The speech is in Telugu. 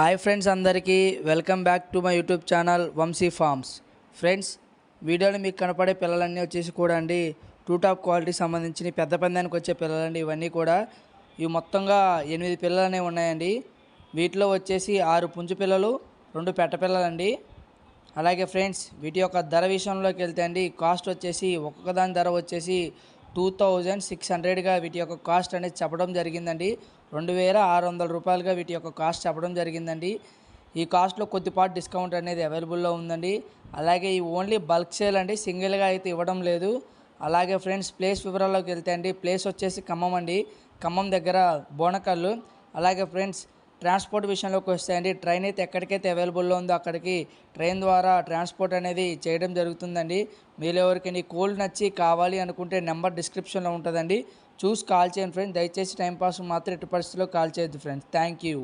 హాయ్ ఫ్రెండ్స్ అందరికీ welcome back to my YouTube channel Vamsi farms friends వీడియోలో మీకు కనపడే పిల్లలన్నీ వచ్చేసి కూడా అండి టూ టాప్ క్వాలిటీ సంబంధించిన పెద్ద పందానికి వచ్చే పిల్లలండి ఇవన్నీ కూడా. ఇవి మొత్తంగా ఎనిమిది పిల్లలు అనేవి ఉన్నాయండి. వీటిలో వచ్చేసి ఆరు పుంజు పిల్లలు రెండు పెట్ట పిల్లలండి. అలాగే ఫ్రెండ్స్ వీటి యొక్క ధర విషయంలోకి వెళ్తే అండి కాస్ట్ వచ్చేసి ఒక్కొక్క దాని ధర వచ్చేసి టూ థౌజండ్ సిక్స్ హండ్రెడ్గా వీటి యొక్క కాస్ట్ అనేది చెప్పడం జరిగిందండి. రెండు వేల ఆరు వందల రూపాయలుగా వీటి యొక్క కాస్ట్ చెప్పడం జరిగిందండి. ఈ కాస్ట్లో కొద్దిపాటు డిస్కౌంట్ అనేది అవైలబుల్లో ఉందండి. అలాగే ఈ ఓన్లీ బల్క్ సేల్ అండి సింగిల్గా అయితే ఇవ్వడం లేదు. అలాగే ఫ్రెండ్స్ ప్లేస్ వివరాల్లోకి వెళ్తే అండి ప్లేస్ వచ్చేసి ఖమ్మం అండి. ఖమ్మం దగ్గర బోనకల్లు. అలాగే ఫ్రెండ్స్ ట్రాన్స్పోర్ట్ విషయంలోకి వస్తే అండి ట్రైన్ అయితే ఎక్కడికైతే అవైలబుల్లో ఉందో అక్కడికి ట్రైన్ ద్వారా ట్రాన్స్పోర్ట్ అనేది చేయడం జరుగుతుందండి. మీరు ఎవరికైనా కోల్డ్ నచ్చి కావాలి అనుకుంటే నెంబర్ డిస్క్రిప్షన్లో ఉంటుందండి. చూసి కాల్ చేయండి ఫ్రెండ్స్. దయచేసి టైంపాస్ మాత్రం ఎటు పరిస్థితిలో కాల్ చేయొద్దు ఫ్రెండ్స్. Thank you.